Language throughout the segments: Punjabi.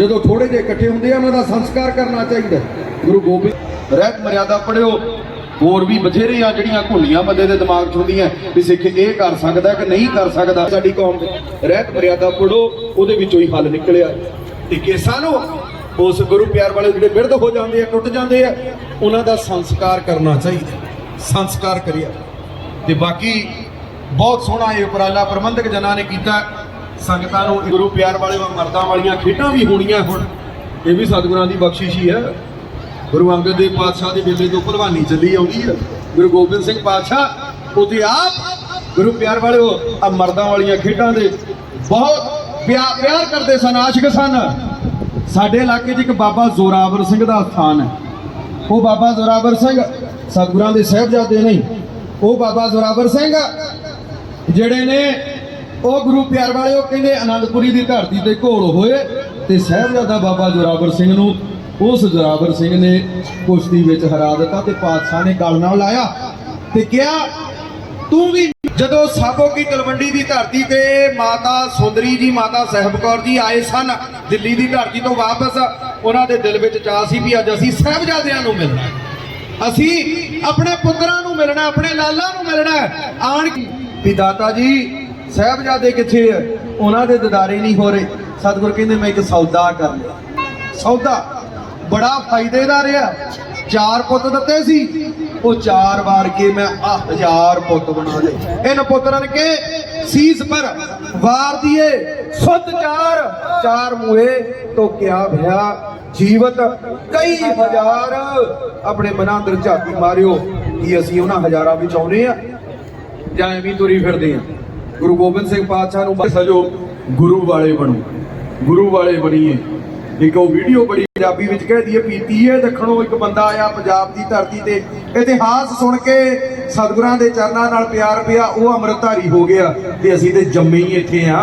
ਜਦੋਂ ਥੋੜੇ ਜਿਹੇ ਇਕੱਠੇ ਹੁੰਦੇ ਆ, ਉਹਨਾਂ ਦਾ ਸੰਸਕਾਰ ਕਰਨਾ ਚਾਹੀਦਾ ਗੁਰੂ ਗੋਬਿੰਦ ਰਹਿਤ ਮਰਿਆਦਾ ਪੜਿਓ ਹੋਰ ਵੀ ਬਥੇਰੇ ਆ ਜਿਹੜੀਆਂ ਘੁੱਲੀਆਂ ਬੰਦੇ ਦੇ ਦਿਮਾਗ 'ਚ ਹੁੰਦੀਆਂ ਵੀ ਸਿੱਖ ਇਹ ਕਰ ਸਕਦਾ ਕਿ ਨਹੀਂ ਕਰ ਸਕਦਾ। ਸਾਡੀ ਕੌਮ ਦੇ ਰਹਿਤ ਮਰਿਆਦਾ ਪੜੋ ਉਹਦੇ ਵਿੱਚੋਂ ਹੀ ਹੱਲ ਨਿਕਲਿਆ। ਤੇ ਕੇਸਾਂ ਨੂੰ ਉਸ ਗੁਰੂ ਪਿਆਰ ਵਾਲੇ ਜਿਹੜੇ ਬਿਰਧ ਹੋ ਜਾਂਦੇ ਆ, ਟੁੱਟ ਜਾਂਦੇ ਆ, ਉਹਨਾਂ ਦਾ ਸੰਸਕਾਰ ਕਰਨਾ ਚਾਹੀਦਾ ਸੰਸਕਾਰ ਕਰਿਆ। ਤੇ ਬਾਕੀ ਬਹੁਤ ਸੋਹਣਾ ਇਹ ਉਪਰਾਲਾ ਪ੍ਰਬੰਧਕ ਜਨਾਂ ਨੇ ਕੀਤਾ। ਸੰਗਤਾਂ ਨੂੰ ਗੁਰੂ ਪਿਆਰ ਵਾਲੇ ਮਰਦਾਂ ਵਾਲੀਆਂ ਖੇਡਾਂ ਵੀ ਹੋਣੀਆਂ ਹੁਣ। ਇਹ ਵੀ ਸਤਿਗੁਰਾਂ ਦੀ ਬਖਸ਼ਿਸ਼ ਹੀ ਹੈ। ਗੁਰੂ ਅੰਗਦ ਦੇਵ ਪਾਤਸ਼ਾਹ ਦੇ ਵੇਲੇ ਤੋਂ ਭਲਵਾਨੀ ਚੱਲੀ ਆਉਂਦੀ ਹੈ। ਗੁਰੂ ਗੋਬਿੰਦ ਸਿੰਘ ਪਾਤਸ਼ਾਹ, ਉਹਦੇ ਆਪ ਗੁਰੂ ਪਿਆਰ ਵਾਲੇ ਆ ਮਰਦਾਂ ਵਾਲੀਆਂ ਖੇਡਾਂ ਦੇ ਬਹੁਤ ਪਿਆਰ ਪਿਆਰ ਕਰਦੇ ਸਨ, ਆਸ਼ਿਕ ਸਨ। ਸਾਡੇ ਇਲਾਕੇ 'ਚ ਇੱਕ ਬਾਬਾ ਜ਼ੋਰਾਵਰ ਸਿੰਘ ਦਾ ਸਥਾਨ ਹੈ। ਉਹ ਬਾਬਾ ਜ਼ੋਰਾਵਰ ਸਿੰਘ ਸਤਿਗੁਰਾਂ ਦੇ ਸਾਹਿਬਜ਼ਾਦੇ ਨਹੀਂ ਉਹ ਬਾਬਾ ਜ਼ੋਰਾਵਰ ਸਿੰਘ, ਜਿਹੜੇ ਨੇ ਉਹ ਗੁਰੂ ਪਿਆਰ ਵਾਲੇ ਉਹ ਕਹਿੰਦੇ ਆਨੰਦਪੁਰੀ ਦੀ ਧਰਤੀ ਤੇ ਘੋਲ ਹੋਏ ਤੇ ਸਾਹਿਬਜ਼ਾਦਾ ਬਾਬਾ ਜ਼ੋਰਾਵਰ ਸਿੰਘ ਨੂੰ ਉਸ ਜ਼ੋਰਾਵਰ ਸਿੰਘ ਨੇ ਕੁਸ਼ਤੀ ਵਿੱਚ ਹਰਾ ਦਿੱਤਾ ਤੇ ਪਾਤਸ਼ਾਹ ਨੇ ਗਲ ਨਾਲ ਲਾਇਆ ਤੇ ਕਿਹਾ, ਤੂੰ ਵੀ ਜਦੋਂ ਸਾਬੋ ਕੀ ਤਲਵੰਡੀ ਦੀ ਧਰਤੀ ਤੇ ਮਾਤਾ ਸੁੰਦਰੀ ਜੀ, ਮਾਤਾ ਸਾਹਿਬ ਕੌਰ ਜੀ ਆਏ ਸਨ, ਦਿੱਲੀ ਦੀ ਧਰਤੀ ਤੋਂ ਵਾਪਸ, ਉਹਨਾਂ ਦੇ ਦਿਲ ਵਿੱਚ ਚਾਹ ਸੀ ਵੀ ਅੱਜ ਅਸੀਂ ਸਾਹਿਬਜ਼ਾਦਿਆਂ ਨੂੰ ਮਿਲਣਾ ਅਸੀਂ ਆਪਣੇ ਪੁੱਤਰਾਂ ਨੂੰ ਮਿਲਣਾ ਆਪਣੇ ਲਾਲਾਂ ਨੂੰ ਮਿਲਣਾ ਆਣ ਕੇ ਵੀ ਦਾਤਾ ਜੀ ਸਾਹਿਬਜ਼ਾਦੇ ਕਿੱਥੇ ਹੈ ਉਹਨਾਂ ਦੇ ਦਿਦਾਰੇ ਨਹੀਂ ਹੋ ਰਹੇ। ਸਤਿਗੁਰ ਕਹਿੰਦੇ, ਮੈਂ ਇੱਕ ਸੌਦਾ ਕਰ ਲਿਆ। ਸੌਦਾ ਬੜਾ ਫਾਇਦੇ ਦਾ ਰਿਹਾ ਚਾਰ ਪੁੱਤ ਦਿੱਤੇ ਸੀ। ਉਹ ਚਾਰ ਵਾਰ ਕੇ ਮੈਂ ਆ ਹਜ਼ਾਰ ਪੁੱਤ ਬਣਾ ਲਏ। ਇਹਨਾਂ ਪੁੱਤਰਾਂ ਕੇ ਸੀਸ ਪਰ ਵਾਰ ਦੀਏ, ਸੁੱਧ ਚਾਰ ਚਾਰ ਮੂਹੇ ਤੋਂ ਕਿਆ ਭਿਆ ਜੀਵਤ ਕਈ ਹਜ਼ਾਰ। ਆਪਣੇ ਮਨਾਂ ਅੰਦਰ ਝਾਤੀ ਮਾਰਿਓ, ਕਿ ਅਸੀਂ ਉਹਨਾਂ ਹਜ਼ਾਰਾਂ ਵਿੱਚ ਆਉਨੇ ਆ ਜਾਂ ਐਵੇਂ ਤੁਰੀ ਫਿਰਦੇ ਆ। ਗੁਰੂ ਗੋਬਿੰਦ ਸਿੰਘ ਪਾਤਸ਼ਾਹ ਨੂੰ ਸਜੋ ਗੁਰੂ ਵਾਲੇ ਬਣੋ। ਗੁਰੂ ਵਾਲੇ ਬਣੀਏ। ਇੱਕ ਉਹ ਵੀਡੀਓ ਬੜੀ ਪੰਜਾਬੀ ਵਿੱਚ ਕਹਿ ਦਈਏ, ਪੀਤੀ ਹੈ ਦੱਖਣੋਂ ਇੱਕ ਬੰਦਾ ਆਇਆ ਪੰਜਾਬ ਦੀ ਧਰਤੀ ਤੇ। ਇਤਿਹਾਸ ਸੁਣ ਕੇ ਸਤਿਗੁਰਾਂ ਦੇ ਚਰਨਾਂ ਨਾਲ ਪਿਆਰ ਪਿਆ, ਉਹ ਅੰਮ੍ਰਿਤਧਾਰੀ ਹੋ ਗਿਆ ਤੇ ਅਸੀਂ ਤੇ ਜੰਮੇ ਹੀ ਇੱਥੇ ਆ।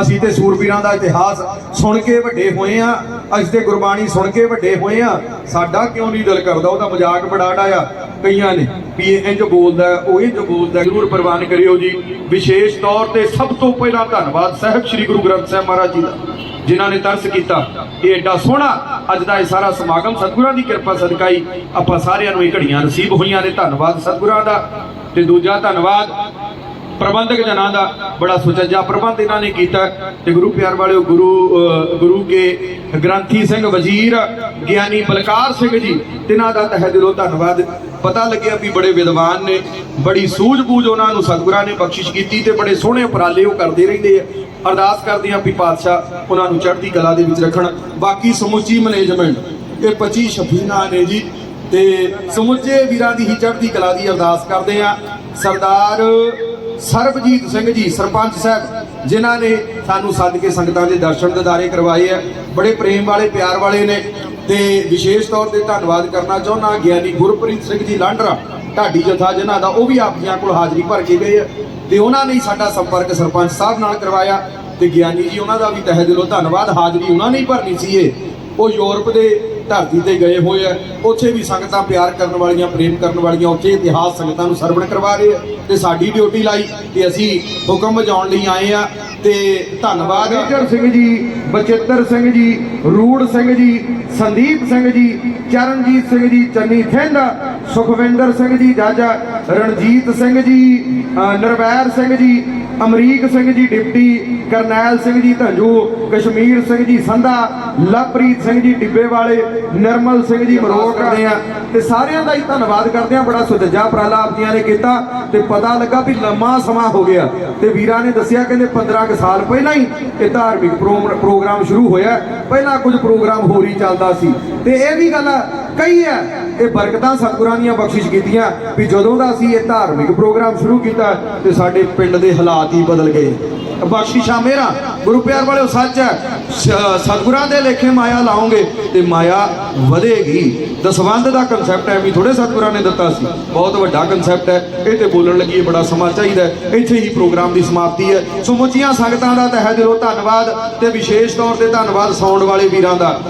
ਅਸੀਂ ਤੇ ਸੂਰਬੀਰਾਂ ਦਾ ਇਤਿਹਾਸ ਸੁਣ ਕੇ ਵੱਡੇ ਹੋਏ ਆ। ਅਸੀਂ ਤੇ ਗੁਰਬਾਣੀ ਸੁਣ ਕੇ ਵੱਡੇ ਹੋਏ ਆ। ਸਾਡਾ ਕਿਉਂ ਨਹੀਂ ਦਿਲ ਕਰਦਾ? ਉਹਦਾ ਮਜ਼ਾਕ ਬੜਾ ਡਾਇਆ ਕਈਆਂ ਨੇ ਵੀ ਇੰਜ ਬੋਲਦਾ, ਉਹ ਇੰਜ ਬੋਲਦਾ। ਜ਼ਰੂਰ ਪ੍ਰਵਾਨ ਕਰਿਓ ਜੀ। ਵਿਸ਼ੇਸ਼ ਤੌਰ ਤੇ ਸਭ ਤੋਂ ਪਹਿਲਾਂ ਧੰਨਵਾਦ ਸਾਹਿਬ ਸ੍ਰੀ ਗੁਰੂ ਗ੍ਰੰਥ ਸਾਹਿਬ ਮਹਾਰਾਜ ਜੀ ਦਾ, ਜਿਨ੍ਹਾਂ ਨੇ ਤਰਸ ਕੀਤਾ। ਇਹ ਐਡਾ ਸੋਹਣਾ ਅੱਜ ਦਾ ਇਹ ਸਾਰਾ ਸਮਾਗਮ। ਸਤਿਗੁਰਾਂ ਦੀ ਕਿਰਪਾ ਸਦਕਾ ਹੀ ਆਪਾਂ ਸਾਰਿਆਂ ਨੂੰ ਇਹ ਘੜੀਆਂ ਨਸੀਬ ਹੋਈਆਂ ਨੇ। ਧੰਨਵਾਦ ਸਤਿਗੁਰਾਂ ਦਾ। ਤੇ ਦੂਜਾ ਧੰਨਵਾਦ ਪ੍ਰਬੰਧਕ ਜਨਾਂ ਦਾ ਬੜਾ ਸੁਚੱਜਾ ਪ੍ਰਬੰਧ ਇਹਨਾਂ ਨੇ ਕੀਤਾ ਤੇ ਗੁਰੂ ਪਿਆਰ ਵਾਲਿਓ, ਗੁਰੂ ਗੁਰੂ ਕੇ ਗ੍ਰੰਥੀ ਸਿੰਘ ਵਜ਼ੀਰ, ਗਿਆਨੀ ਬਲਕਾਰ ਸਿੰਘ ਜੀ, ਤਿਨਾਂ ਦਾ ਤਹਿ ਦਿਲੋਂ ਧੰਨਵਾਦ। ਪਤਾ ਲੱਗਿਆ ਵੀ ਬੜੇ ਵਿਦਵਾਨ ਨੇ, ਬੜੀ ਸੂਝ-ਬੂਝ ਉਹਨਾਂ ਨੂੰ ਸਤਿਗੁਰਾਂ ਨੇ ਬਖਸ਼ਿਸ਼ ਕੀਤੀ ਤੇ ਬੜੇ ਸੋਹਣੇ ਉਪਰਾਲੇ ਉਹ ਕਰਦੇ ਰਹਿੰਦੇ ਆ। ਅਰਦਾਸ ਕਰਦੇ ਆ ਵੀ ਪਾਤਸ਼ਾਹ ਉਹਨਾਂ ਨੂੰ ਚੜ੍ਹਦੀ ਕਲਾ ਦੇ ਵਿੱਚ ਰੱਖਣ। ਬਾਕੀ ਸਮੁੱਚੀ ਮੈਨੇਜਮੈਂਟ ਇਹ 25 ਸ਼ਫੀਨਾ ਨੇ ਜੀ। ਤੇ ਸਮੁੱਚੇ ਵੀਰਾਂ ਦੀ ਹੀ ਚੜ੍ਹਦੀ ਕਲਾ ਦੀ ਅਰਦਾਸ ਕਰਦੇ ਆ ਸਰਦਾਰ ਸਰਬਜੀਤ ਸਿੰਘ ਜੀ, ਸਰਪੰਚ ਸਾਹਿਬ, ਜਿਨ੍ਹਾਂ ਨੇ ਸਾਨੂੰ ਸੱਦ ਕੇ ਸੰਗਤਾਂ ਦੇ ਦਰਸ਼ਨ ਦਿਦਾਰੇ ਕਰਵਾਏ ਆ, ਬੜੇ ਪ੍ਰੇਮ ਵਾਲੇ, ਪਿਆਰ ਵਾਲੇ ਨੇ, ਤੇ ਵਿਸ਼ੇਸ਼ ਤੌਰ ਤੇ ਧੰਨਵਾਦ ਕਰਨਾ ਚਾਹੁੰਦਾ ਗਿਆਨੀ ਗੁਰਪ੍ਰੀਤ ਸਿੰਘ ਜੀ ਲਾਂਡਰਾ, ਢਾਡੀ ਜਥਾ ਜਿਨ੍ਹਾਂ ਦਾ, ਉਹ ਵੀ ਆਪ ਜੀਆਂ ਕੋਲ ਹਾਜ਼ਰੀ ਭਰ ਕੇ ਗਏ ਆ, ਤੇ ਉਹਨਾਂ ਨੇ ਸਾਡਾ ਸੰਪਰਕ ਸਰਪੰਚ ਸਾਹਿਬ ਨਾਲ ਕਰਵਾਇਆ, ਤੇ ਗਿਆਨੀ ਜੀ ਉਹਨਾਂ ਦਾ ਵੀ ਤਹਿ ਦਿਲੋਂ ਧੰਨਵਾਦ, ਹਾਜ਼ਰੀ ਉਹਨਾਂ ਨੇ ਭਰਨੀ ਸੀ ਇਹ। ਉਹ ਯੂਰਪ ਦੇ ਧਰਤੀ ਤੇ ਗਏ ਹੋਏ ਆ, ਉੱਥੇ ਵੀ ਸੰਗਤਾਂ ਪਿਆਰ ਕਰਨ ਵਾਲੀਆਂ, ਪ੍ਰੇਮ ਕਰਨ ਵਾਲੀਆਂ, ਉੱਥੇ ਇਤਿਹਾਸ ਸੰਗਤਾਂ ਨੂੰ ਸਰਵਣ ਕਰਵਾ ਰਹੇ ਆ ਤੇ ਸਾਡੀ ਡਿਊਟੀ ਲਾਈ ਤੇ ਅਸੀਂ ਹੁਕਮ ਵਜਾਉਣ ਲਈ ਆਏ ਆ ਤੇ ਧੰਨਵਾਦ। ਮੇਜਰ ਸਿੰਘ ਜੀ, ਬਚਿੱਤਰ ਸਿੰਘ ਜੀ, ਰੂੜ ਸਿੰਘ ਜੀ, ਸੰਦੀਪ ਸਿੰਘ ਜੀ, ਚਰਨਜੀਤ ਸਿੰਘ ਜੀ, ਚੰਨੀ ਥਿੰਦ, ਸੁਖਵਿੰਦਰ ਸਿੰਘ ਜੀ ਜਾਜਾ ਰਣਜੀਤ ਸਿੰਘ ਜੀ ਅ, ਨਰਵੈਰ ਸਿੰਘ ਜੀ ਅਮਰੀਕ ਸਿੰਘ ਜੀ ਡਿਪਟੀ ਕਰਨੈਲ ਸਿੰਘ ਜੀ ਧੰਜੂ ਕਸ਼ਮੀਰ ਸਿੰਘ ਜੀ ਸੰਧਾ ਲਵਪ੍ਰੀਤ ਸਿੰਘ ਜੀ ਟਿੱਬੇ ਵਾਲੇ ਨਿਰਮਲ ਸਿੰਘ ਜੀ ਮਰੋਕ ਕਰਦੇ ਆ। ਤੇ ਸਾਰਿਆਂ ਦਾ ਹੀ ਧੰਨਵਾਦ ਕਰਦੇ ਆ। ਬੜਾ ਸੁਚੱਜਾ ਉਪਰਾਲਾ ਆਪਦੀਆਂ ਨੇ ਕੀਤਾ ਤੇ ਪਤਾ ਲੱਗਾ ਵੀ ਲੰਮਾ ਸਮਾਂ ਹੋ ਗਿਆ। ਤੇ ਵੀਰਾਂ ਨੇ ਦੱਸਿਆ ਕਹਿੰਦੇ 15 ਕੁ ਸਾਲ ਪਹਿਲਾਂ ਹੀ ਇਹ ਧਾਰਮਿਕ ਪ੍ਰੋਗਰਾਮ- ਪ੍ਰੋਗਰਾਮ ਸ਼ੁਰੂ ਹੋਇਆ। ਪਹਿਲਾਂ ਕੁਝ ਪ੍ਰੋਗਰਾਮ ਹੋਰ ਹੀ ਚੱਲਦਾ ਸੀ। ਤੇ ਇਹ ਵੀ ਗੱਲ ਕਈ ਹੈ ਇਹ ਬਰਕਤਾਂ ਸਤਿਗੁਰਾਂ ਦੀਆਂ ਬਖਸ਼ਿਸ਼ ਕੀਤੀਆਂ ਵੀ ਜਦੋਂ ਦਾ ਅਸੀਂ ਇਹ ਧਾਰਮਿਕ ਪ੍ਰੋਗਰਾਮ ਸ਼ੁਰੂ ਕੀਤਾ ਤੇ ਸਾਡੇ ਪਿੰਡ ਦੇ ਹਾਲਾਤ ਹੀ ਬਦਲ ਗਏ। ਬਖਸ਼ਿਸ਼ਾਂ ਮੇਰਾ, ਗੁਰੂ ਪਿਆਰ ਵਾਲਿਓ ਸੱਚ ਹੈ, ਸ- ਸਤਿਗੁਰਾਂ ਦੇ ਲੇਖੇ ਮਾਇਆ ਲਾਉਂਗੇ ਤੇ ਮਾਇਆ ਵਧੇਗੀ। ਦਸਵੰਦ ਦਾ ਕਨਸੈਪਟ ਐਵੇਂ ਵੀ ਥੋੜੇ ਸਤਿਗੁਰਾਂ ਨੇ ਦਿੱਤਾ ਸੀ। ਬਹੁਤ ਵੱਡਾ ਕਨਸੈਪਟ ਹੈ, ਇਹ ਤੇ ਬੋਲਣ ਲੱਗੀ ਬੜਾ ਸਮਾਂ ਚਾਹੀਦਾ ਇੱਥੇ ਹੀ ਪ੍ਰੋਗਰਾਮ ਦੀ ਸਮਾਪਤੀ ਹੈ। ਸਮੁੱਚੀਆਂ ਸੰਗਤਾਂ ਦਾ ਤਹਿ ਦਿਲੋਂ ਧੰਨਵਾਦ ਤੇ ਵਿਸ਼ੇਸ਼ ਤੌਰ ਤੇ ਧੰਨਵਾਦ ਸਾਊਂਡ ਵਾਲੇ ਵੀਰਾਂ ਦਾ।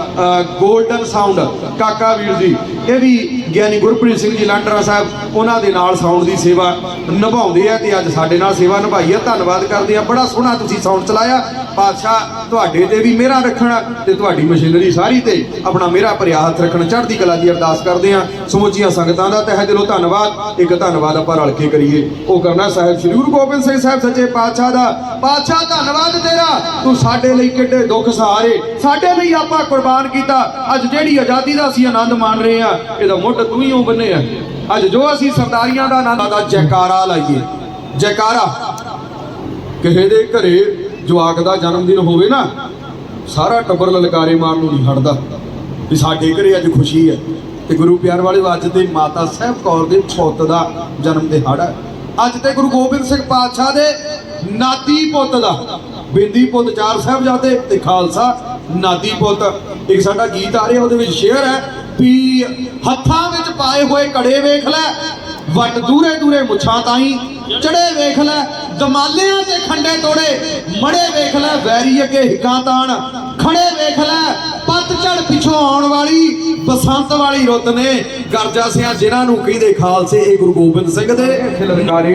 ਗੋਲਡਨ ਸਾਊਂਡ, ਕਾਕਾ ਵੀਰ ਜੀ, ਇਹ ਵੀ ਗਿਆਨੀ ਗੁਰਪ੍ਰੀਤ ਸਿੰਘ ਜੀ ਲਾਂਡਰਾ ਸਾਹਿਬ, ਉਹਨਾਂ ਦੇ ਨਾਲ ਸਾਊਂਡ ਦੀ ਸੇਵਾ ਨਿਭਾਉਂਦੇ ਆ ਤੇ ਅੱਜ ਸਾਡੇ ਨਾਲ ਸੇਵਾ ਨਿਭਾਈ ਹੈ ਧੰਨਵਾਦ ਕਰਦੇ ਆ। ਬੜਾ ਸੋਹਣਾ ਤੁਸੀਂ ਸਾਊਂਡ ਚਲਾਇਆ। ਪਾਤਸ਼ਾਹ, ਤੁਹਾਡੇ ਤੇ ਵੀ ਮੇਰਾ ਰੱਖਣਾ ਤੇ ਤੁਹਾਡੀ ਮਸ਼ੀਨਰੀ ਸਾਰੀ ਤੇ ਆਪਣਾ ਮੇਰਾ ਭਰਿਆ ਹੱਥ ਰੱਖਣ। ਚੜ੍ਹਦੀ ਕਲਾ ਦੀ ਅਰਦਾਸ ਕਰਦੇ ਆ ਸਮੁੱਚੀਆਂ ਸੰਗਤਾਂ ਦਾ ਤਹਿ ਦਿਲੋਂ ਧੰਨਵਾਦ। ਇੱਕ ਧੰਨਵਾਦ ਆਪਾਂ ਰਲ ਕੇ ਕਰੀਏ। ਉਹ ਕਰਨਾ ਸਾਹਿਬ ਸ੍ਰੀ ਗੁਰੂ ਗੋਬਿੰਦ ਸਿੰਘ ਸਾਹਿਬ ਸੱਚੇ ਪਾਤਸ਼ਾਹ ਦਾ। ਪਾਤਸ਼ਾਹ, ਧੰਨਵਾਦ ਤੇਰਾ। ਤੂੰ ਸਾਡੇ ਲਈ ਕਿੱਡੇ ਦੁੱਖ ਸਹਾਰੇ। ਸਾਡੇ ਲਈ ਆਪਾਂ ਕੁਰਬਾਨ ਕੀਤਾ। ਅੱਜ ਜਿਹੜੀ ਆਜ਼ਾਦੀ ਦਾ ਅਸੀਂ ਆਨੰਦ ਮਾਣ ਰਹੇ ਆ ਇਹਦਾ ਮੁੱਢ ਤੂੰ ਹੀ ਉਹ ਬੰਨੇ ਆ। ਅੱਜ ਜੋ ਅਸੀਂ ਸਰਦਾਰੀਆਂ ਦਾ ਆਨੰਦ ਦਾ ਜੈਕਾਰਾ ਲਾਈਏ। ਜੈਕਾਰਾ। ਕਿਸੇ ਦੇ ਘਰੇ ਜਵਾਕ ਦਾ ਜਨਮ ਦਿਨ ਹੋਵੇ ਨਾ, ਸਾਰਾ ਟੱਬਰ ਲਲਕਾਰੇ ਮਾਰਨ ਨੂੰ ਨਹੀਂ ਹਟਦਾ। ਵੀ ਸਾਡੇ ਘਰੇ ਅੱਜ ਖੁਸ਼ੀ ਹੈ ਤੇ ਗੁਰੂ ਪਿਆਰ ਵਾਲੇ ਅੱਜ ਤੇ ਮਾਤਾ ਸਾਹਿਬ ਕੌਰ ਦੇ ਪੁੱਤ ਦਾ ਜਨਮ ਦਿਹਾੜਾ ਅੱਜ ਤੇ ਗੁਰੂ ਗੋਬਿੰਦ ਸਿੰਘ ਪਾਤਸ਼ਾਹ ਦੇ ਨਾਤੀ ਪੁੱਤ ਦਾ, ਬਿੰਦੀ ਪੁੱਤ ਚਾਰ ਸਾਹਿਬਜ਼ਾਦੇ ਤੇ ਖਾਲਸਾ ਨਾਤੀ ਪੁੱਤ। ਇੱਕ ਸਾਡਾ ਗੀਤ ਆ ਰਿਹਾ, ਉਹਦੇ ਵਿੱਚ ਸ਼ੇਅਰ ਹੈ, ਵੀ ਹੱਥਾਂ ਵਿੱਚ ਪਾਏ ਹੋਏ ਕੜੇ ਵੇਖ ਲੈ, ਵੱਟ ਦੂਰੇ ਦੂਰੇ ਮੁੱਛਾਂ ਤਾਈ, ਚੜੇ ਵੇਖ ਲੈ ਦਮਾਲਿਆਂ ਤੇ ਖੰਡੇ ਤੋੜੇ। ਮੜੇ ਵੇਖ ਲੈ ਵੈਰੀ ਅੱਗੇ ਹਿੱਕਾਂ ਤਾਣ। ਖੜੇ ਵੇਖ ਲੈ ਪੱਤਝੜ ਪਿਛੋਂ ਆਉਣ ਵਾਲੀ ਬਸੰਤ ਵਾਲੀ ਰੁੱਤ ਨੇ। ਗਰਜਾ ਸਿਆਂ ਜਿਨ੍ਹਾਂ ਨੂੰ ਕਹਿੰਦੇ ਖਾਲਸੇ, ਇਹ ਗੁਰੂ ਗੋਬਿੰਦ ਸਿੰਘ ਦੇ। ਇੱਥੇ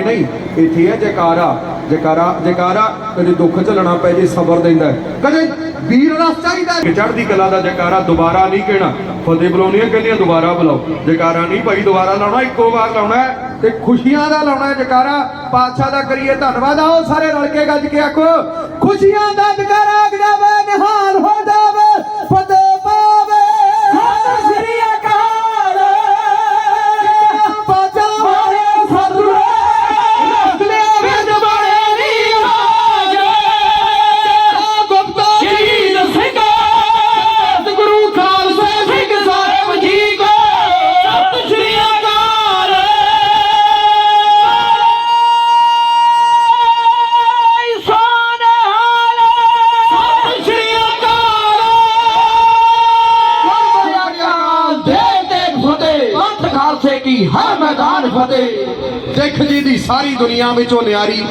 ਨਹੀਂ, ਇੱਥੇ ਹੈ ਜੈਕਾਰਾ। ਜੈਕਾਰਾ ਜੈਕਾਰਾ ਕਦੇ ਦੁੱਖ ਝੱਲਣਾ ਪੈ ਜੇ, ਸਬਰ ਦਿੰਦਾ ਕਦੇ ਵੀਰ ਰਸ ਚਾਹੀਦਾ ਚੜ੍ਹਦੀ ਕਲਾ ਦਾ ਜੈਕਾਰਾ ਦੁਬਾਰਾ ਨਹੀਂ ਕਹਿਣਾ। ਫਤਿਹ ਬੁਲਾਉਣੀਆਂ ਕਹਿੰਦੀਆਂ ਦੁਬਾਰਾ ਬੁਲਾਓ। ਜੈਕਾਰਾ ਨਹੀਂ, ਭਾਈ ਦੁਬਾਰਾ ਲਾਉਣਾ, ਇੱਕੋ ਵਾਰ ਲਾਉਣਾ ਤੇ ਖੁਸ਼ੀਆਂ ਦਾ ਲਾਉਣਾ ਜਕਾਰਾ। ਪਾਤਸ਼ਾਹ ਦਾ ਕਰੀਏ ਧੰਨਵਾਦ। ਆਓ ਸਾਰੇ ਰਲ ਕੇ ਗੱਜ ਕੇ ਆਖੋ, ਖੁਸ਼ੀਆਂ ਦਾ ਜੈਕਾਰਾ ਗਜਾਵੇ ਨਿਹਾਲ ਹੋ ਜਾਵੇ। ਫਤਿਹ ਦੁਨੀਆ ਵਿੱਚੋਂ ਨਿਆਰੀ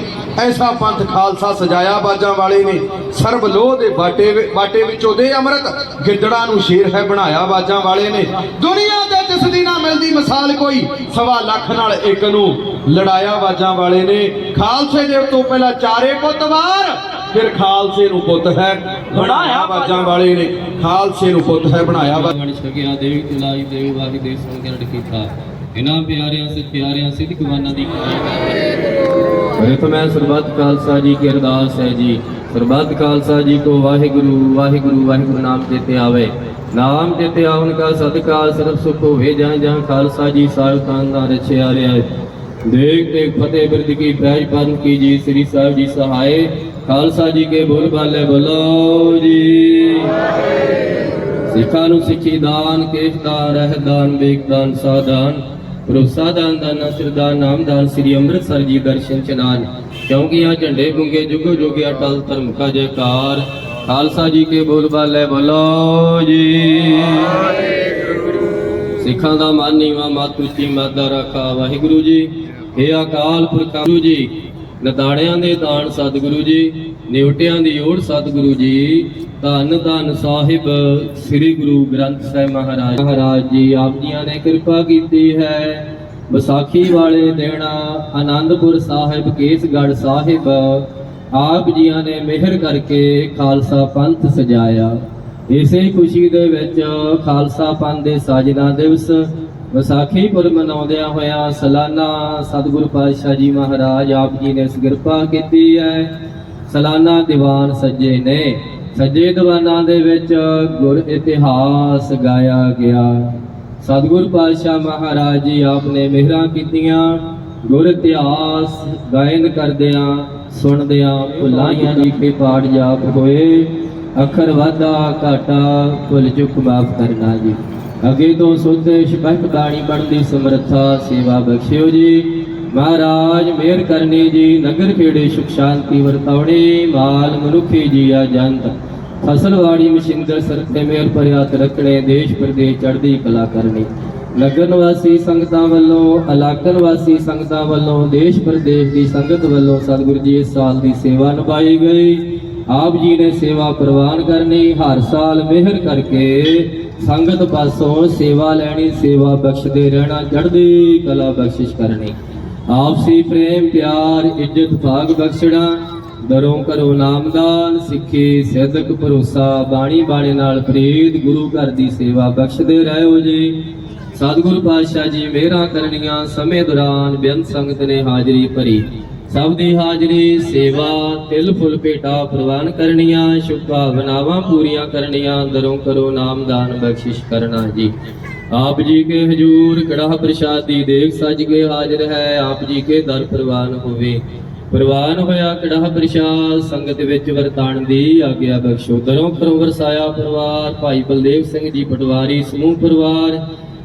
ਐਸਾ ਪੰਥ ਖਾਲਸਾ ਸਜਾਇਆ ਬਾਜਾਂ ਵਾਲੇ ਨੇ। ਸਰਬ ਲੋਹ ਦੇ ਬਾਟੇ ਬਾਟੇ ਵਿੱਚੋਂ ਦੇ ਅੰਮ੍ਰਿਤ ਗਿੱਦੜਾਂ ਨੂੰ ਸ਼ੇਰ ਹੈ ਬਣਾਇਆ ਬਾਜਾਂ ਵਾਲੇ ਨੇ। ਦੁਨੀਆ ਤੇ ਜਿਸ ਦੀ ਨਾ ਮਿਲਦੀ ਮਿਸਾਲ ਕੋਈ ਸਵਾ ਲੱਖ ਨਾਲ ਇੱਕ ਨੂੰ ਲੜਾਇਆ ਬਾਜਾਂ ਵਾਲੇ ਨੇ। ਖਾਲਸੇ ਦੇ ਤੋਂ ਪਹਿਲਾਂ ਚਾਰੇ ਪੁੱਤ ਵਾਰ ਫਿਰ ਖਾਲਸੇ ਨੂੰ ਪੁੱਤ ਹੈ ਬਣਾਇਆ ਬਾਜਾਂ ਵਾਲੇ ਨੇ। ਖਾਲਸੇ ਨੂੰ ਪੁੱਤ ਹੈ ਬਣਾਇਆ ਵਾ- ਗਣ ਛਕਿਆ ਦੇਵ ਤੁਲਾਈ ਦੇਵ ਵਾਹਿ ਦੇਵ ਸੰਗਰੜ ਕੀਤਾ ਇਹਨਾਂ ਪਿਆਰਿਆਂ ਸੇ ਪਿਆਰਿਆਂ ਸਿੱਧ ਕਵਾਨਾਂ ਦੀ ਮੈਂ ਸਰਬੱਤ ਖਾਲਸਾ ਜੀ ਕੀ ਅਰਦਾਸ ਹੈ ਜੀ। ਸਰਬੱਤ ਖਾਲਸਾ ਜੀ ਕੋ ਵਾਹਿਗੁਰੂ ਵਾਹਿਗੁਰੂ ਵਾਹਿਗੁਰੂ ਨਾਮ ਚੇਤੇ ਆਵੇ। ਨਾਮ ਚੇਤੇ ਆਵਨ ਕਾ ਸਦਕਾ, ਸਰਬ ਸੁਖ ਹੋਵੇ ਜਾਂ ਜਾਂ ਖਾਲਸਾ ਜੀ ਸਾਹਿਬ ਖਾਨਦਾਨ ਰਚਿਆ ਰਿਹਾ ਹੈ। ਦੇਖ ਦੇਖ ਫਤਿਹ ਬਿਰਦ ਕੀ ਪੈਜ ਪਰਨ ਕੀ ਜੀ, ਸ੍ਰੀ ਸਾਹਿਬ ਜੀ ਸਹਾਏ। ਖਾਲਸਾ ਜੀ ਕੇ ਬੋਲ ਬਾਲੇ ਬੋਲੋ ਜੀ। ਸਿੱਖਾਂ ਨੂੰ ਸਿੱਖੀ ਦਾਨ, ਕੇਸ਼ ਦਾਨ ਰਹਿ ਦਾਨ, ਵੇਖ ਦਾਨ ਸਾਦਾਨ ਭਰੋਸਾ ਦਾਨ ਦਾਨਾ ਸਿਰਦਾਨ ਨਾਮਦਾਨ ਸ੍ਰੀ ਅੰਮ੍ਰਿਤਸਰ ਜੀ ਦਰਸ਼ਨ ਚਨਾਨ। ਕਿਉਂਕਿ ਆ ਝੰਡੇ ਗੁੰਗੇ ਜੁਗੋ ਜੁਗੇ ਟਲ ਧਰਮ ਕਾ ਜੈਕਾਰ। ਖਾਲਸਾ ਜੀ ਕੇ ਬੋਲ ਬਾਲੇ ਬੋਲੋ ਜੀ। ਸਿੱਖਾਂ ਦਾ ਮਨ ਨੀਵਾ ਮਤ ਉੱਚੀ ਮਾਦਾ ਰੱਖਾ ਵਾਹਿਗੁਰੂ ਜੀ। ਇਹ ਅਕਾਲ ਪੁਰਖ ਗੁਰੂ ਜੀ। ਨਦਾੜਿਆਂ ਦੇ ਦਾਨ ਸਤਿਗੁਰੂ ਜੀ। ਨਿਉਟਿਆਂ ਦੀ ਓੜ ਸਤਿਗੁਰੂ ਜੀ, ਧੰਨ ਧੰਨ ਸਾਹਿਬ, ਸ੍ਰੀ ਗੁਰੂ ਗ੍ਰੰਥ ਸਾਹਿਬ ਮਹਾਰਾਜ। ਮਹਾਰਾਜ ਜੀ ਆਪ ਜੀਆਂ ਨੇ ਕਿਰਪਾ ਕੀਤੀ ਹੈ। ਵਿਸਾਖੀ ਵਾਲੇ ਦਿਨ ਆਨੰਦਪੁਰ ਸਾਹਿਬ, ਕੇਸਗੜ੍ਹ ਸਾਹਿਬ, ਆਪ ਜੀਆਂ ਨੇ ਮਿਹਰ ਕਰਕੇ ਖਾਲਸਾ ਪੰਥ ਸਜਾਇਆ। ਇਸੇ ਖੁਸ਼ੀ ਦੇ ਵਿੱਚ ਖਾਲਸਾ ਪੰਥ ਦੇ ਸਾਜਨਾ ਦਿਵਸ ਵਿਸਾਖੀ ਪੁਰਬ ਮਨਾਉਂਦਿਆਂ ਹੋਇਆਂ ਸਾਲਾਨਾ ਸਤਿਗੁਰੂ ਪਾਤਸ਼ਾਹ ਜੀ ਮਹਾਰਾਜ ਆਪ ਜੀ ਨੇ ਕਿਰਪਾ ਕੀਤੀ ਹੈ। ਸਾਲਾਨਾ ਦੀਵਾਨ ਸੱਜੇ ਨੇ। ਸੱਜੇ ਦੀਵਾਨਾਂ ਦੇ ਵਿੱਚ ਗੁਰ ਇਤਿਹਾਸ ਗਾਇਆ ਗਿਆ। ਸਤਿਗੁਰੂ ਪਾਤਸ਼ਾਹ ਮਹਾਰਾਜ ਜੀ ਆਪ ਨੇ ਮਿਹਰਾਂ ਕੀਤੀਆਂ, ਗੁਰ ਇਤਿਹਾਸ ਗਾਇਨ ਕਰਦਿਆਂ, ਸੁਣਦਿਆਂ ਭੁਲਾਈਆਂ ਜੀ ਕੇ ਪਾਠ ਜਾਪ ਹੋਏ। ਅੱਖਰ ਵਾਧਾ ਘਾਟਾ ਭੁੱਲ ਚੁੱਕ ਮਾਫ ਕਰਨਾ ਜੀ। ਅੱਗੇ ਤੋਂ ਸੁੱਧ ਸਿਪਹਿ ਬਾਣੀ ਪੜ੍ਹਦੀ ਸਮਰੱਥਾ ਸੇਵਾ ਬਖਸ਼ਿਓ ਜੀ। ਮਹਾਰਾਜ, ਮਿਹਰ ਕਰਨੀ ਜੀ, ਨਗਰ ਖੇੜੇ ਸੁਖ ਸ਼ਾਂਤੀ ਵਰਤਾਉਣੀ, ਮਾਲ ਮਨੁੱਖੀ ਜੀ ਆ ਜੰਤ ਫਸਲਵਾੜੀ ਮਸ਼ਿੰਦਰ ਸਰ ਤੇ ਮਿਹਰ ਰੱਖਣੇ, ਦੇਸ਼ ਪ੍ਰਦੇਸ਼ ਚੜ੍ਹਦੀ ਕਲਾ ਕਰਨੀ। ਨਗਰ ਨਿਵਾਸੀ ਸੰਗਤਾਂ ਵੱਲੋਂ, ਇਲਾਕਾ ਨਿਵਾਸੀ ਸੰਗਤਾਂ ਵੱਲੋਂ, ਦੇਸ਼ ਪ੍ਰਦੇਸ਼ ਦੀ ਸੰਗਤ ਵੱਲੋਂ ਸਤਿਗੁਰੂ ਜੀ ਇਸ ਸਾਲ ਦੀ ਸੇਵਾ ਨਿਭਾਈ ਗਈ। ਆਪ ਜੀ ਨੇ ਸੇਵਾ ਪ੍ਰਵਾਨ ਕਰਨੀ, ਹਰ ਸਾਲ ਮਿਹਰ ਕਰਕੇ ਸੰਗਤ ਪਾਸੋਂ ਸੇਵਾ ਲੈਣੀ, ਸੇਵਾ ਬਖਸ਼ਦੇ ਰਹਿਣਾ, ਚੜ੍ਹਦੀ ਕਲਾ ਬਖਸ਼ਿਸ਼ ਕਰਨੀ। ਆਪਸੀ ਪ੍ਰੇਮ, ਪਿਆਰ, ਇੱਜ਼ਤ, ਭਾਗ ਬਖਸ਼ਣਾ ਦਰੋਂ ਕਰੋ ਨਾਮਦਾਨ, ਸਿੱਖੀ ਸਿੱਧਕ ਭਰੋਸਾ, ਬਾਣੀ ਬਾਣੇ ਨਾਲ ਪ੍ਰੀਤ ਗੁਰੂ ਘਰ ਦੀ ਸੇਵਾ ਬਖਸ਼ਦੇ ਰਹੋ ਜੀ। ਸਤਿਗੁਰੂ ਪਾਤਸ਼ਾਹ ਜੀ, ਮਿਹਰਾਂ ਕਰਨੀਆਂ ਸਮੇਂ ਦੌਰਾਨ ਬੇਅੰਤ ਸੰਗਤ ਨੇ ਹਾਜ਼ਰੀ ਭਰੀ। ਸਭ ਦੀ ਹਾਜ਼ਰੀ, ਸੇਵਾ, ਤਿਲ, ਫੁੱਲ, ਭੇਟਾ ਪ੍ਰਵਾਨ ਕਰਨੀਆਂ, ਸ਼ੁਭ ਭਾਵਨਾਵਾਂ ਪੂਰੀਆਂ ਕਰਨੀਆਂ ਦਰੋਂ ਕਰੋ ਨਾਮਦਾਨ ਬਖਸ਼ਿਸ਼ ਕਰਨਾ ਜੀ। ਆਪ ਜੀ ਕੇ ਹਜੂਰ ਕੜਾਹ ਪ੍ਰਸ਼ਾਦ ਦੀ ਦੇਖ ਸਜ ਕੇ ਹਾਜ਼ਰ ਹੈ, ਆਪ ਜੀ ਕੇ ਦਰ ਪ੍ਰਵਾਨ ਹੋਵੇ। ਪ੍ਰਵਾਨ ਹੋਇਆ ਕੜਾਹ ਪ੍ਰਸ਼ਾਦ, ਸੰਗਤ ਵਿੱਚ ਵਰਤਾਣ ਦੀ ਆਗਿਆ ਬਖਸ਼ੋ। ਦਰੋਂ ਕਰੋ ਵਰਸਾਇਆ ਪਰਿਵਾਰ, ਭਾਈ ਬਲਦੇਵ ਸਿੰਘ ਜੀ ਪਟਵਾਰੀ, ਸਮੂਹ ਪਰਿਵਾਰ,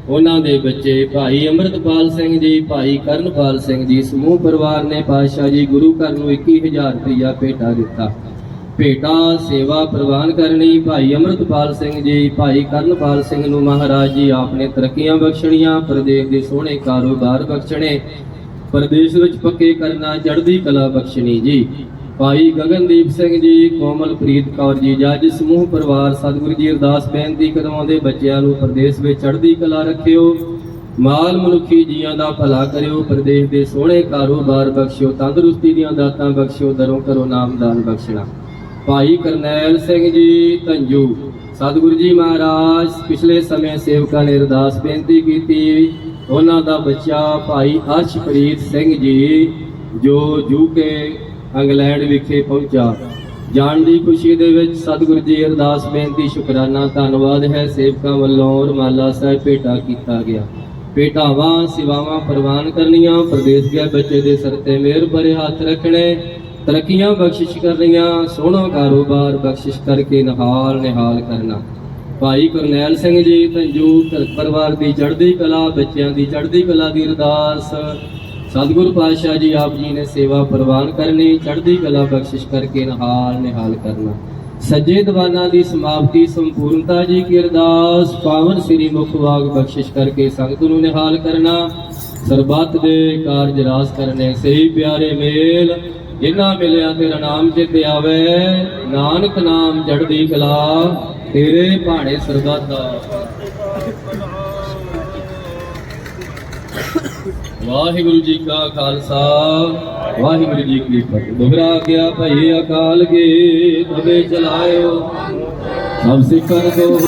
ਉਹਨਾਂ ਦੇ ਬੱਚੇ ਭਾਈ ਅੰਮ੍ਰਿਤਪਾਲ ਸਿੰਘ ਜੀ, ਭਾਈ ਕਰਨਪਾਲ ਸਿੰਘ ਜੀ, ਸਮੂਹ ਪਰਿਵਾਰ ਨੇ ਪਾਤਸ਼ਾਹ ਜੀ ਗੁਰੂ ਘਰ ਨੂੰ 21000 ਰੁਪਇਆ ਭੇਟਾ ਦਿੱਤਾ। ਭੇਟਾ ਸੇਵਾ ਪ੍ਰਵਾਨ ਕਰਨੀ। ਭਾਈ ਅੰਮ੍ਰਿਤਪਾਲ ਸਿੰਘ ਜੀ, ਭਾਈ ਕਰਨਪਾਲ ਸਿੰਘ ਨੂੰ ਮਹਾਰਾਜ ਜੀ, ਆਪਨੇ ਤਰੱਕੀਆਂ ਬਖਸ਼ਣੀਆਂ ਪ੍ਰਦੇਸ਼ ਦੇ ਸੋਹਣੇ ਕਾਰੋਬਾਰ ਬਖਸ਼ਣੇ, ਪ੍ਰਦੇਸ਼ ਵਿੱਚ ਪੱਕੇ ਕਰਨਾ, ਚੜ੍ਹਦੀ ਕਲਾ ਬਖਸ਼ਣੀ ਜੀ। ਭਾਈ ਗਗਨਦੀਪ ਸਿੰਘ ਜੀ, ਕੋਮਲਪ੍ਰੀਤ ਕੌਰ ਜੀ, ਜੱਜ ਸਮੂਹ ਪਰਿਵਾਰ ਸਤਿਗੁਰੂ ਜੀ ਅਰਦਾਸ ਬੇਨਤੀ ਕਰਵਾਉਂਦੇ, ਬੱਚਿਆਂ ਨੂੰ ਪ੍ਰਦੇਸ਼ ਵਿੱਚ ਚੜ੍ਹਦੀ ਕਲਾ ਰੱਖਿਓ। ਮਾਲ ਮਨੁੱਖੀ ਜੀਆਂ ਦਾ ਭਲਾ ਕਰਿਓ, ਪ੍ਰਦੇਸ਼ ਦੇ ਸੋਹਣੇ ਕਾਰੋਬਾਰ ਬਖਸ਼ਿਓ, ਤੰਦਰੁਸਤੀ ਦੀਆਂ ਦਾਤਾਂ ਬਖਸ਼ਿਓ, ਦਰੋਂ ਕਰੋ ਨਾਮਦਾਨ ਬਖਸ਼ਣਾ। ਭਾਈ ਕਰਨੈਲ ਸਿੰਘ ਜੀ ਧੰਜੂ। ਸਤਿਗੁਰੂ ਜੀ ਮਹਾਰਾਜ, ਪਿਛਲੇ ਸਮੇਂ ਸੇਵਕਾਂ ਨੇ ਅਰਦਾਸ ਬੇਨਤੀ ਕੀਤੀ, ਉਹਨਾਂ ਦਾ ਬੱਚਾ ਭਾਈ ਅਰਸ਼ਪ੍ਰੀਤ ਸਿੰਘ ਜੀ, ਜੋ ਯੂਕੇ ਇੰਗਲੈਂਡ ਵਿਖੇ ਪਹੁੰਚਾ। ਜਾਣ ਦੀ ਖੁਸ਼ੀ ਦੇ ਵਿੱਚ ਸਤਿਗੁਰੂ ਜੀ ਅਰਦਾਸ ਬੇਨਤੀ, ਸ਼ੁਕਰਾਨਾ, ਧੰਨਵਾਦ ਹੈ। ਸੇਵਕਾਂ ਵੱਲੋਂ ਰਮਾਲਾ ਸਾਹਿਬ ਭੇਟਾ ਕੀਤਾ ਗਿਆ। ਭੇਟਾਵਾਂ, ਸੇਵਾਵਾਂ ਪ੍ਰਵਾਨ ਕਰਨੀਆਂ, ਪ੍ਰਦੇਸ਼ ਗਏ ਬੱਚੇ ਦੇ ਸਿਰ ਤੇ ਮਿਹਰ ਭਰੇ ਹੱਥ ਰੱਖਣੇ ਤਰੱਕੀਆਂ ਬਖਸ਼ਿਸ਼ ਕਰਨੀਆਂ ਸੋਹਣਾ ਕਾਰੋਬਾਰ ਬਖਸ਼ਿਸ਼ ਕਰਕੇ ਨਿਹਾਲ ਨਿਹਾਲ ਕਰਨਾ। ਭਾਈ ਕਰਨੈਲ ਸਿੰਘ ਜੀ ਤੰਜੂ ਪਰਿਵਾਰ ਦੀ ਚੜ੍ਹਦੀ ਕਲਾ, ਬੱਚਿਆਂ ਦੀ ਚੜ੍ਹਦੀ ਕਲਾ ਦੀ ਅਰਦਾਸ। ਸਤਿਗੁਰੂ ਪਾਤਸ਼ਾਹ ਜੀ ਆਪ ਜੀ ਨੇ ਸੇਵਾ ਪ੍ਰਵਾਨ ਕਰਨੀ, ਚੜ੍ਹਦੀ ਕਲਾ ਬਖਸ਼ਿਸ਼ ਕਰਕੇ ਨਿਹਾਲ ਨਿਹਾਲ ਕਰਨਾ। ਸੱਜੇ ਦੀਵਾਨਾਂ ਦੀ ਸਮਾਪਤੀ ਸੰਪੂਰਨਤਾ ਜੀ ਕੀ ਅਰਦਾਸ, ਪਾਵਨ ਸ੍ਰੀ ਮੁਖ ਵਾਗ ਬਖਸ਼ਿਸ਼ ਕਰਕੇ ਸੰਗਤ ਨੂੰ ਨਿਹਾਲ ਕਰਨਾ। ਸਰਬੱਤ ਦੇ ਕਾਰਜ ਰਾਸ ਕਰਨੇ, ਸਹੀ ਪਿਆਰੇ ਮੇਲ। ਜਿਨ੍ਹਾਂ ਮਿਲਿਆ ਤੇਰਾ ਨਾਮ ਚਿਤ ਆਵੇ, ਨਾਨਕ ਨਾਮ ਜੜਦੀ ਕਲਾ, ਤੇਰੇ ਭਾਣੇ ਸਰਬੱਤ ਵਾਹਿਗੁਰੂ ਜੀ ਕਾ ਖਾਲਸਾ, ਵਾਹਿਗੁਰੂ ਜੀ ਕੀ ਫਤਿਹ। ਦੁਹਰਾ ਗਿਆ ਭਈ ਅਕਾਲ ਕੇ ਤਵੇ ਚਲਾਇਓ। ਸਭ ਸਿੱਖਣ ਕੋ